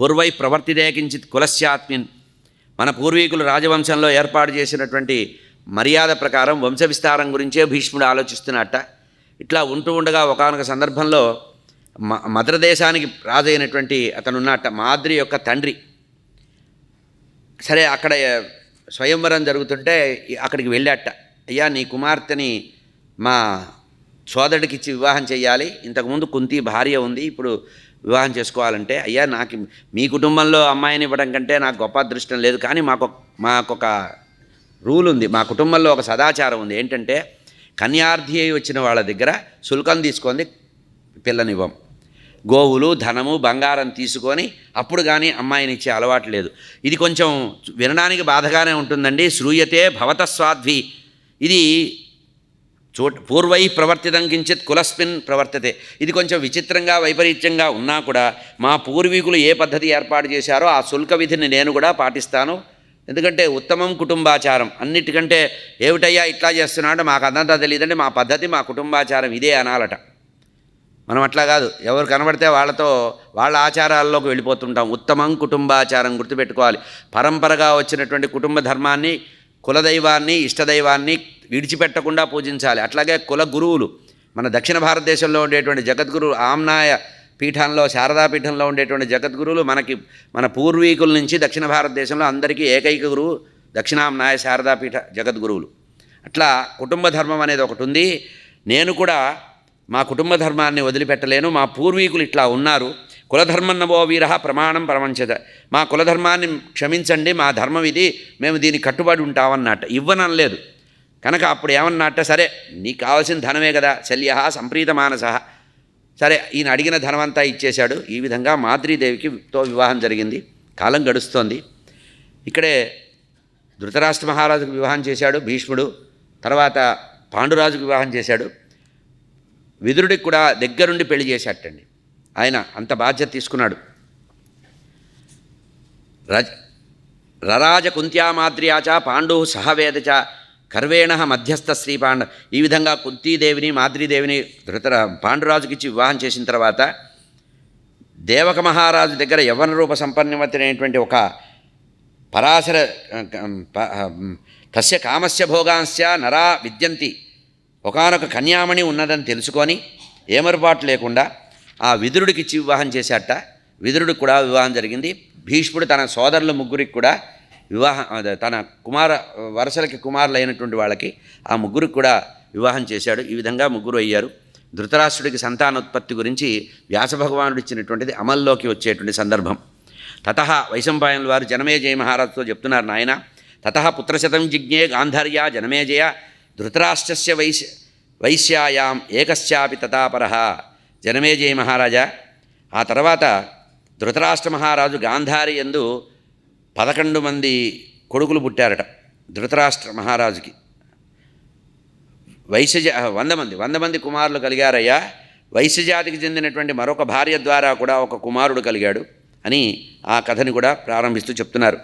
పూర్వై ప్రవర్తిదే కించిత్ కులస్యాత్మిన్. మన పూర్వీకులు రాజవంశంలో ఏర్పాటు చేసినటువంటి మర్యాద ప్రకారం వంశ విస్తారం గురించే భీష్ముడు ఆలోచిస్తున్నట్ట ఇట్లా ఉంటూ ఉండగా ఒకనొక సందర్భంలో మ మద్రదేశానికి రాజైనటువంటి అతనున్నట్ట అతను ఉన్నట్ట మాద్రి యొక్క తండ్రి. సరే అక్కడ స్వయంవరం జరుగుతుంటే అక్కడికి వెళ్ళాట. అయ్యా నీ కుమార్తెని మా సోదరుడికి ఇచ్చి వివాహం చేయాలి ఇంతకుముందు కుంతి భార్య ఉంది ఇప్పుడు వివాహం చేసుకోవాలంటే అయ్యా నాకు మీ కుటుంబంలో అమ్మాయిని ఇవ్వడం కంటే నాకు గొప్ప అదృష్టం లేదు. కానీ మాకు మాకొక రూల్ ఉంది. మా కుటుంబంలో ఒక సదాచారం ఉంది. ఏంటంటే కన్యార్థి అయి వచ్చిన వాళ్ళ దగ్గర శుల్కం తీసుకొని పిల్లనివ్వం గోవులు ధనము బంగారం తీసుకొని అప్పుడు కానీ అమ్మాయిని ఇచ్చే అలవాటు లేదు. ఇది కొంచెం వినడానికి బాధగానే ఉంటుందండి. శ్రూయతే భవత స్వాధ్వి ఇది చోట పూర్వై ప్రవర్తితం కించిత్ కులస్మిన్ ప్రవర్తతే. ఇది కొంచెం విచిత్రంగా వైపరీత్యంగా ఉన్నా కూడా మా పూర్వీకులు ఏ పద్ధతి ఏర్పాటు చేశారో ఆ శుల్క విధిని నేను కూడా పాటిస్తాను. ఎందుకంటే ఉత్తమం కుటుంబాచారం. అన్నిటికంటే ఏమిటయ్యా ఇట్లా చేస్తున్నాడో? మాకు అదంతా తెలియదంటే మా పద్ధతి మా కుటుంబాచారం ఇదే అనాలట. మనం అట్లా కాదు. ఎవరు కనబడితే వాళ్ళతో వాళ్ళ ఆచారాల్లోకి వెళ్ళిపోతుంటాం. ఉత్తమం కుటుంబాచారం గుర్తుపెట్టుకోవాలి. పరంపరగా వచ్చినటువంటి కుటుంబ ధర్మాన్ని కులదైవాన్ని ఇష్టదైవాన్ని విడిచిపెట్టకుండా పూజించాలి. అట్లాగే కుల గురువులు మన దక్షిణ భారతదేశంలో ఉండేటువంటి జగద్గురు ఆమ్నాయ పీఠంలో శారదా పీఠంలో ఉండేటువంటి జగద్గురువులు మనకి మన పూర్వీకుల నుంచి దక్షిణ భారతదేశంలో అందరికీ ఏకైక గురువు దక్షిణాంనాయ శారదా పీఠ జగద్గురువులు. అట్లా కుటుంబ ధర్మం అనేది ఒకటి ఉంది. నేను కూడా మా కుటుంబ ధర్మాన్ని వదిలిపెట్టలేను. మా పూర్వీకులు ఇట్లా ఉన్నారు. కులధర్మన్నవో వీర ప్రమాణం ప్రమంచద మా కులధర్మాన్ని క్షమించండి మా ధర్మం ఇది మేము దీనికి కట్టుబడి ఉంటామన్నట్ట. ఇవ్వనలేదు కనుక అప్పుడు ఏమన్నట్ట సరే నీకు కావాల్సిన ధనమే కదా శల్య సంప్రీత మానస సరే ఈయన అడిగిన ధనమంతా ఇచ్చేశాడు. ఈ విధంగా మాద్రీదేవికి తో వివాహం జరిగింది. కాలం గడుస్తోంది. ఇక్కడే ధృతరాష్ట్ర మహారాజుకు వివాహం చేశాడు భీష్ముడు. తర్వాత పాండురాజుకు వివాహం చేశాడు. విదురుడికి కూడా దగ్గరుండి పెళ్ళి చేశాటండి ఆయన అంత బాధ్యత తీసుకున్నాడు. రజ రరాజ కుంత్యామాద్ర్యాచ పాండు సహవేదచ కర్వేణ మధ్యస్థ శ్రీ పాండ ఈ విధంగా కుంతీదేవిని మాద్రీదేవిని ధృతర పాండురాజుకిచ్చి వివాహం చేసిన తర్వాత దేవక మహారాజు దగ్గర యవ్వన రూప సంపన్నమైనటువంటి ఒక పరాశర తస్య కామస్య భోగాంశ నరా విద్యంతి ఒకనొక కన్యామణి ఉన్నదని తెలుసుకొని ఏమరుపాటు లేకుండా ఆ విదురుడికి ఇచ్చి వివాహం చేశాట. విదురుడికి కూడా వివాహం జరిగింది. భీష్ముడు తన సోదరుల ముగ్గురికి కూడా వివాహం తన కుమార వరసలకి కుమారులు అయినటువంటి వాళ్ళకి ఆ ముగ్గురికి కూడా వివాహం చేశాడు. ఈ విధంగా ముగ్గురు అయ్యారు. ధృతరాష్ట్రుడికి సంతానోత్పత్తి గురించి వ్యాసభగవానుడు ఇచ్చినటువంటిది అమల్లోకి వచ్చేటువంటి సందర్భం. తత వైశంపాయనుల వారు జనమేజయ మహారాజుతో చెప్తున్నారు నాయన తత పుత్రశతం జిజ్ఞే గాంధర్య జనమేజయ ధృతరాష్ట్రస్య వైశ్య వైశ్యాయాం ఏకశ్చాపి తతాపర. జనమేజయ మహారాజా ఆ తర్వాత ధృతరాష్ట్ర మహారాజు గాంధారి ఎందు పదకొండు మంది కొడుకులు పుట్టారట ధృతరాష్ట్ర మహారాజుకి. వైశ్యజ వంద మంది వంద మంది కుమారులు కలిగారయ్యా. వైశ్యజాతికి చెందినటువంటి మరొక భార్య ద్వారా కూడా ఒక కుమారుడు కలిగాడు అని ఆ కథని కూడా ప్రారంభిస్తూ చెప్తున్నారు.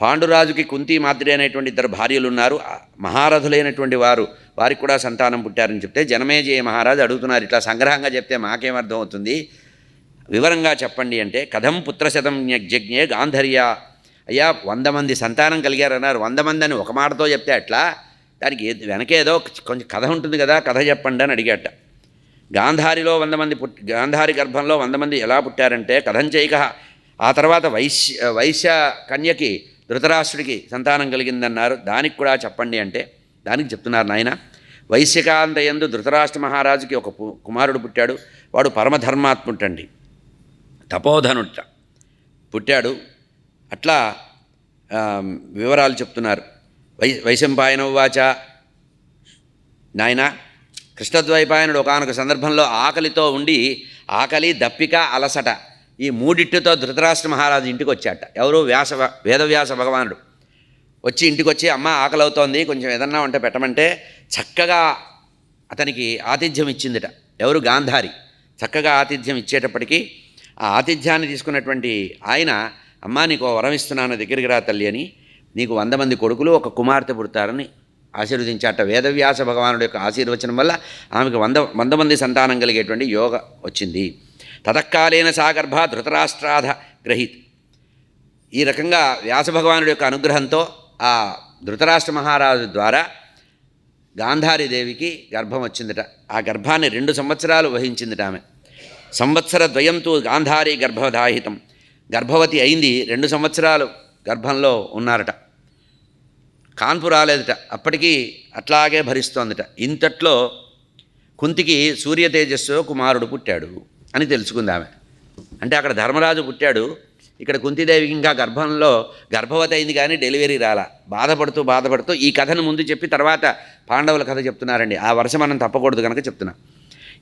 పాండురాజుకి కుంతి మాద్రి అనేటువంటి ఇద్దరు భార్యలు ఉన్నారు. మహారథులైనటువంటి వారు వారికి కూడా సంతానం పుట్టారని చెప్తే జనమేజయ మహారాజు అడుగుతున్నారు. ఇట్లా సంగ్రహంగా చెప్తే మాకేమర్థం అవుతుంది వివరంగా చెప్పండి అంటే కథం పుత్రశతం యజ్ఞే గాంధర్య అయ్యా వంద మంది సంతానం కలిగారన్నారు. వంద మంది అని ఒక మాటతో చెప్తే అట్లా దానికి వెనకేదో కొంచెం కథ ఉంటుంది కదా కథ చెప్పండి అని అడిగాట. గాంధారిలో వంద మంది పుట్టి గాంధారి గర్భంలో వంద మంది ఎలా పుట్టారంటే కథంచైక ఆ తర్వాత వైశ్య వైశ్య కన్యకి ధృతరాష్ట్రుడికి సంతానం కలిగిందన్నారు. దానికి కూడా చెప్పండి అంటే దానికి చెప్తున్నారు నాయన. వైశ్యకాంత యందు ధృతరాష్ట్ర మహారాజుకి ఒక కుమారుడు పుట్టాడు. వాడు పరమధర్మాత్ముటండి తపోధనుట. పుట్టాడు. అట్లా వివరాలు చెప్తున్నారు. వై వైశంపాయన వాచ నాయన కృష్ణద్వైపాయనుడు ఒకనొక సందర్భంలో ఆకలితో ఉండి ఆకలి దప్పిక అలసట ఈ మూడిటితో ధృతరాష్ట్ర మహారాజు ఇంటికి వచ్చాట ఎవరు? వ్యాస వేదవ్యాస భగవానుడు. వచ్చి ఇంటికి వచ్చి అమ్మ ఆకలి అవుతోంది కొంచెం ఏదన్నా ఉంటే పెట్టమంటే చక్కగా అతనికి ఆతిథ్యం ఇచ్చిందిట. ఎవరు? గాంధారి. చక్కగా ఆతిథ్యం ఇచ్చేటప్పటికీ ఆ ఆతిథ్యాన్ని తీసుకున్నటువంటి ఆయన అమ్మా నీకు వరం ఇస్తున్నాను దగ్గరికి రా తల్లి అని. నీకు వంద మంది కొడుకులు ఒక కుమార్తె పుడతారని ఆశీర్వదించాట. వేదవ్యాస భగవానుడి యొక్క ఆశీర్వచనం వల్ల ఆమెకు వంద వంద మంది సంతానం కలిగేటువంటి యోగ వచ్చింది. తతకాలేన సాగర్భ ధృతరాష్ట్రాధ గ్రహీత్. ఈ రకంగా వ్యాస భగవానుడి యొక్క అనుగ్రహంతో ఆ ధృతరాష్ట్ర మహారాజు ద్వారా గాంధారీదేవికి గర్భం వచ్చిందట. ఆ గర్భాన్ని రెండు సంవత్సరాలు వహించిందట ఆమె. సంవత్సర ద్వయంతో గాంధారి గర్భధాహితం గర్భవతి అయింది రెండు సంవత్సరాలు గర్భంలో ఉన్నారట. కాన్పు రాలేదట. అప్పటికి అట్లాగే భరిస్తోందట. ఇంతట్లో కుంతికి సూర్య తేజస్సు కుమారుడు పుట్టాడు అని తెలుసుకుంది ఆమె. అంటే అక్కడ ధర్మరాజు పుట్టాడు. ఇక్కడ కుంతిదేవికి ఇంకా గర్భంలో గర్భవతి అయింది కానీ డెలివరీ రాలా. బాధపడుతూ బాధపడుతూ ఈ కథను ముందు చెప్పి తర్వాత పాండవుల కథ చెప్తున్నారండి. ఆ వరుస మనం తప్పకూడదు కనుక చెప్తున్నా.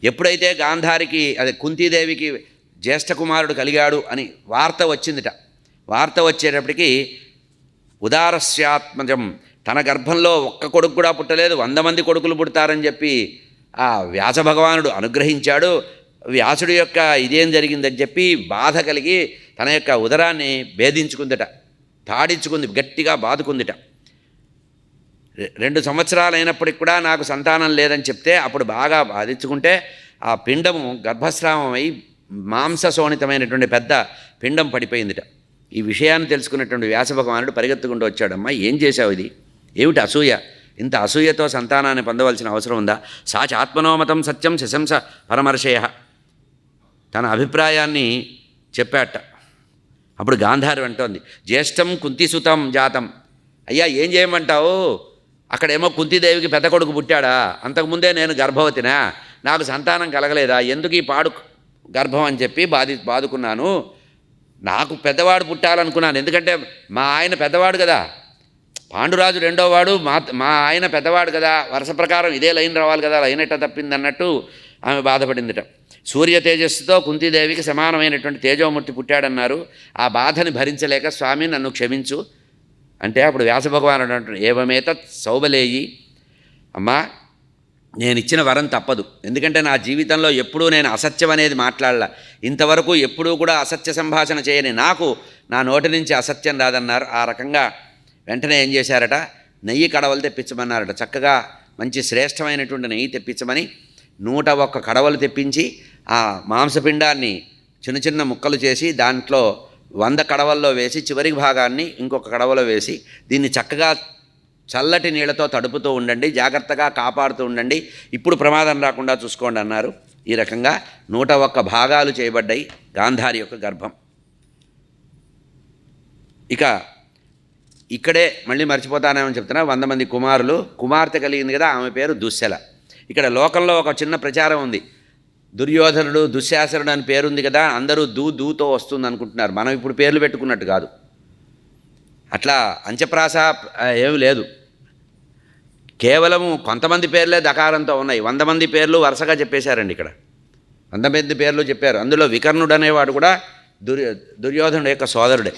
ఎప్పుడైతే గాంధారికి అదే కుంతీదేవికి జ్యేష్ఠ కుమారుడు కలిగాడు అని వార్త వచ్చిందిట. వార్త వచ్చేటప్పటికి ఉదారస్యాత్మజం తన గర్భంలో ఒక్క కొడుకు కూడా పుట్టలేదు వంద మంది కొడుకులు పుడతారని చెప్పి ఆ వ్యాస భగవానుడు అనుగ్రహించాడు. వ్యాసుడి యొక్క ఇదేం జరిగిందని చెప్పి బాధ కలిగి తన యొక్క ఉదరాన్ని భేదించుకుందిట. తాడించుకుంది గట్టిగా బాదుకుందిట. రెండు సంవత్సరాలు అయినప్పటికి కూడా నాకు సంతానం లేదని చెప్తే అప్పుడు బాగా బాధించుకుంటే ఆ పిండము గర్భస్రావమై మాంసశోణితమైనటువంటి పెద్ద పిండం పడిపోయిందిట. ఈ విషయాన్ని తెలుసుకున్నటువంటి వ్యాస భగవానుడు పరిగెత్తుకుంటూ వచ్చాడమ్మా ఏం చేశావు ఇది? ఏమిటి అసూయ? ఇంత అసూయతో సంతానాన్ని పొందవలసిన అవసరం ఉందా? సాచ ఆత్మనోమతం సత్యం శశంస పరమర్షయ. తన అభిప్రాయాన్ని చెప్పాట. అప్పుడు గాంధారి అంటోంది జ్యేష్టం కుంతిసుతం జాతం. అయ్యా ఏం చేయమంటావు? అక్కడేమో కుంతిదేవికి పెద్ద కొడుకు పుట్టాడా? అంతకుముందే నేను గర్భవతినా? నాకు సంతానం కలగలేదా? ఎందుకు ఈ పాడు గర్భం అని చెప్పి బాధి బాదుకున్నాను. నాకు పెద్దవాడు పుట్టాలనుకున్నాను. ఎందుకంటే మా ఆయన పెద్దవాడు కదా. పాండురాజు రెండోవాడు మా మా ఆయన పెద్దవాడు కదా. వరుస ప్రకారం ఇదే లైన్ రావాలి కదా. లైన్ ఎట్ట తప్పింది అన్నట్టు ఆమె బాధపడిందిట. సూర్య తేజస్సుతో కుంతీదేవికి సమానమైనటువంటి తేజోమూర్తి పుట్టాడన్నారు. ఆ బాధని భరించలేక స్వామి నన్ను క్షమించు. అంటే అప్పుడు వ్యాసభగవానుడు అంటున్నాడు ఏవమేత సౌబలేయి. అమ్మా నేను ఇచ్చిన వరం తప్పదు. ఎందుకంటే నా జీవితంలో ఎప్పుడూ నేను అసత్యం అనేది మాట్లాడాల. ఇంతవరకు ఎప్పుడూ కూడా అసత్య సంభాషణ చేయని నాకు నా నోటి నుంచి అసత్యం రాదన్నారు. ఆ రకంగా వెంటనే ఏం చేశారట? నెయ్యి కడవలు తెప్పించమన్నారట. చక్కగా మంచి శ్రేష్టమైనటువంటి నెయ్యి తెప్పించమని నూట ఒక్క కడవలు తెప్పించి ఆ మాంసపిండాన్ని చిన్న చిన్న ముక్కలు చేసి దాంట్లో వంద కడవల్లో వేసి చివరి భాగాన్ని ఇంకొక కడవలో వేసి దీన్ని చక్కగా చల్లటి నీళ్ళతో తడుపుతూ ఉండండి జాగ్రత్తగా కాపాడుతూ ఉండండి. ఇప్పుడు ప్రమాదం రాకుండా చూసుకోండి అన్నారు. ఈ రకంగా నూట ఒక్క భాగాలు చేయబడ్డాయి గాంధారి యొక్క గర్భం. ఇక ఇక్కడే మళ్ళీ మర్చిపోతానేమని చెప్తున్నా వంద మంది కుమారులు కుమార్తె కలిగింది కదా ఆమె పేరు దుశ్శల ఇక్కడ లోకంలో ఒక చిన్న ప్రచారం ఉంది. దుర్యోధనుడు దుశ్శాసనుడు అని పేరుంది కదా అందరూ దూ దూతో వస్తుంది అనుకుంటున్నారు మనం ఇప్పుడు పేర్లు పెట్టుకున్నట్టు కాదు. అట్లా అంచప్రాస ఏమి ఏమీ లేదు. కేవలము కొంతమంది పేర్లే దకారంతో ఉన్నాయి. వంద మంది పేర్లు వరుసగా చెప్పేశారండి ఇక్కడ. వంద మంది పేర్లు చెప్పారు. అందులో వికర్ణుడు అనేవాడు కూడా దుర్యో దుర్యోధనుడు యొక్క సోదరుడే.